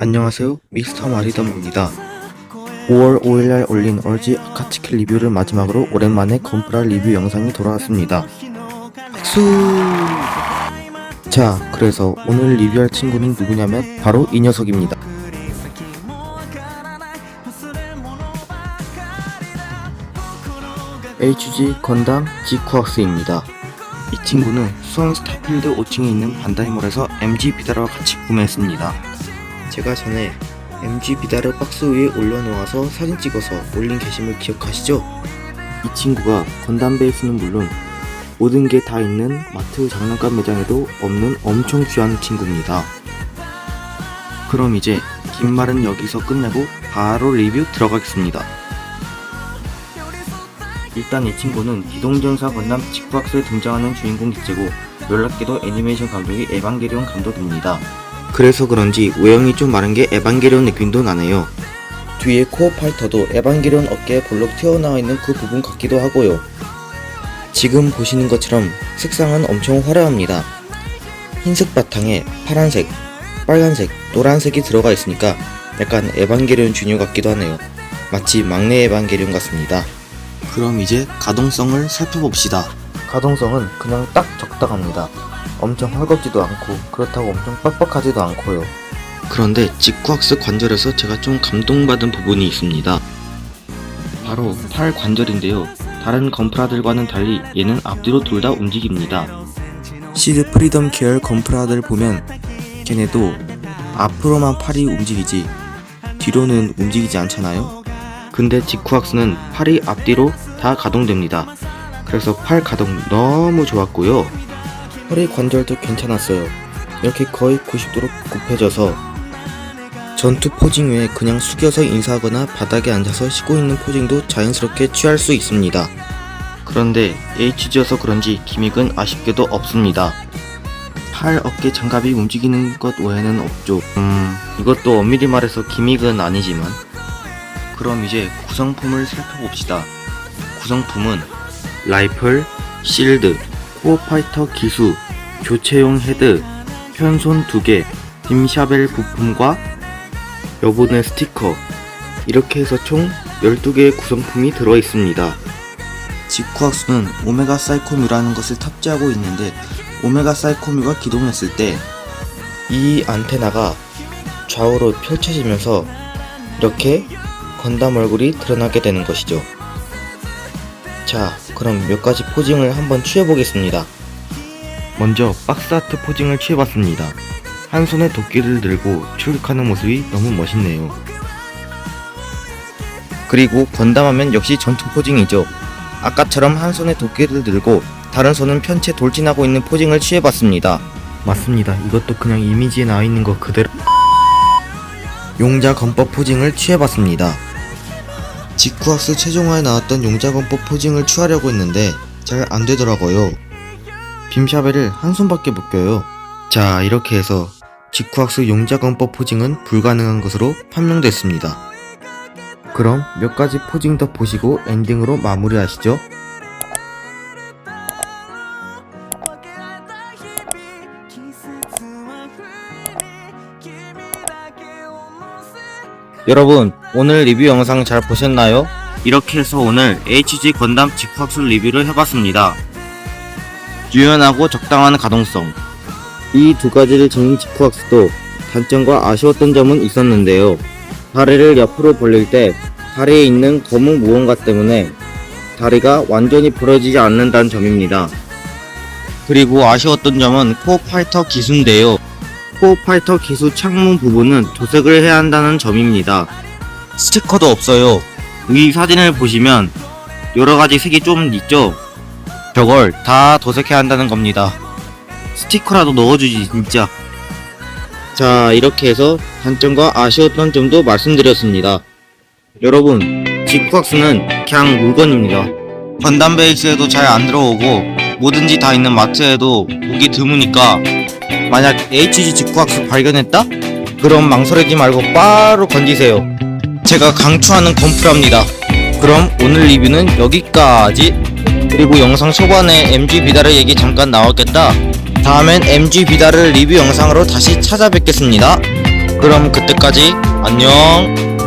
안녕하세요. 미스터 마리덤입니다. 5월 5일날 올린 얼지 아카츠키 리뷰를 마지막으로 오랜만에 건프라 리뷰 영상이 돌아왔습니다. 박수! 자 그래서 오늘 리뷰할 친구는 누구냐면 바로 이 녀석입니다. HG 건담 지쿠악스입니다. 이 친구는 수원 스타필드 5층에 있는 반다이몰에서 MG 비다라와 같이 구매했습니다 제가 전에 MG 비다를 박스 위에 올려놓아서 사진 찍어서 올린 게시물 기억하시죠? 이 친구가 건담 베이스는 물론 모든 게 다 있는 마트 장난감 매장에도 없는 엄청 귀한 친구입니다. 그럼 이제 긴 말은 여기서 끝내고 바로 리뷰 들어가겠습니다. 일단 이 친구는 기동전사 건담 직박스에 등장하는 주인공 기체고 놀랍게도 애니메이션 감독이 에반게리온 감독입니다. 그래서 그런지 외형이 좀 마른 게 에반게리온 느낌도 나네요. 뒤에 코어 파이터도 에반게리온 어깨에 볼록 튀어나와 있는 그 부분 같기도 하고요. 지금 보시는 것처럼 색상은 엄청 화려합니다. 흰색 바탕에 파란색, 빨간색, 노란색이 들어가 있으니까 약간 에반게리온 주니어 같기도 하네요. 마치 막내 에반게리온 같습니다. 그럼 이제 가동성을 살펴봅시다. 가동성은 그냥 딱 적당합니다. 엄청 헐겁지도 않고 그렇다고 엄청 빡빡하지도 않고요. 그런데 직구악스 관절에서 제가 좀 감동받은 부분이 있습니다. 바로 팔 관절인데요. 다른 건프라들과는 달리 얘는 앞뒤로 둘 다 움직입니다. 시드 프리덤 계열 건프라들 보면 걔네도 앞으로만 팔이 움직이지 뒤로는 움직이지 않잖아요. 근데 지쿠악스는 팔이 앞뒤로 다 가동됩니다. 그래서 팔 가동 너무 좋았고요. 허리 관절도 괜찮았어요. 이렇게 거의 90도로 굽혀져서 전투 포징 외에 그냥 숙여서 인사하거나 바닥에 앉아서 쉬고 있는 포징도 자연스럽게 취할 수 있습니다. 그런데 HG여서 그런지 기믹은 아쉽게도 없습니다. 팔, 어깨, 장갑이 움직이는 것 외에는 없죠. 음, 이것도 엄밀히 말해서 기믹은 아니지만 그럼 이제 구성품을 살펴봅시다. 구성품은 라이플, 실드, 코어파이터 기수, 교체용 헤드, 편손 2개, 빔샤벨 부품과 여분의 스티커 이렇게 해서 총 12개의 구성품이 들어있습니다. 지쿠악수는 오메가 사이코뮤라는 것을 탑재하고 있는데 오메가 사이코뮤가 기동했을 때 이 안테나가 좌우로 펼쳐지면서 이렇게 건담 얼굴이 드러나게 되는 것이죠. 자, 그럼 몇 가지 포징을 한번 취해보겠습니다. 먼저 박스 아트 포징을 취해봤습니다. 한 손에 도끼를 들고 출격하는 모습이 너무 멋있네요. 그리고 건담하면 역시 전투 포징이죠. 아까처럼 한 손에 도끼를 들고 다른 손은 편채 돌진하고 있는 포징을 취해봤습니다. 맞습니다. 이것도 그냥 이미지에 나와 있는 것 그대로. 용자 건법 포징을 취해봤습니다. 지쿠악스 최종화에 나왔던 용자 건법 포징을 취하려고 했는데 잘 안되더라고요. 빔샤벨을 한 손밖에 못 껴요. 자, 이렇게 해서 지쿠악스 용자건법 포징은 불가능한 것으로 판명됐습니다. 그럼 몇 가지 포징 더 보시고 엔딩으로 마무리하시죠. 여러분, 오늘 리뷰 영상 잘 보셨나요? 이렇게 해서 오늘 HG 건담 직박술 리뷰를 해봤습니다. 유연하고 적당한 가동성. 이 두 가지를 지닌 지쿠악스도 단점과 아쉬웠던 점은 있었는데요. 다리를 옆으로 벌릴 때 다리에 있는 검은 무언가 때문에 다리가 완전히 부러지지 않는다는 점입니다. 그리고 아쉬웠던 점은 코어 파이터 기수인데요. 코어 파이터 기수 창문 부분은 도색을 해야 한다는 점입니다. 스티커도 없어요. 이 사진을 보시면 여러가지 색이 좀 있죠? 저걸 다 도색해야 한다는 겁니다. 스티커라도 넣어주지 진짜. 자 이렇게 해서 단점과 아쉬웠던 점도 말씀드렸습니다. 여러분 지쿠악스는 그냥 물건입니다. 건담 베이스에도 잘 안 들어오고 뭐든지 다 있는 마트에도 보기 드무니까 만약 HG 지쿠악스 발견했다? 그럼 망설이지 말고 바로 건지세요. 제가 강추하는 건프랍니다. 그럼 오늘 리뷰는 여기까지. 그리고 영상 초반에 MG 비다르 얘기 잠깐 나왔겠다. 다음엔 MG 비다르 리뷰 영상으로 다시 찾아뵙겠습니다. 그럼 그때까지 안녕.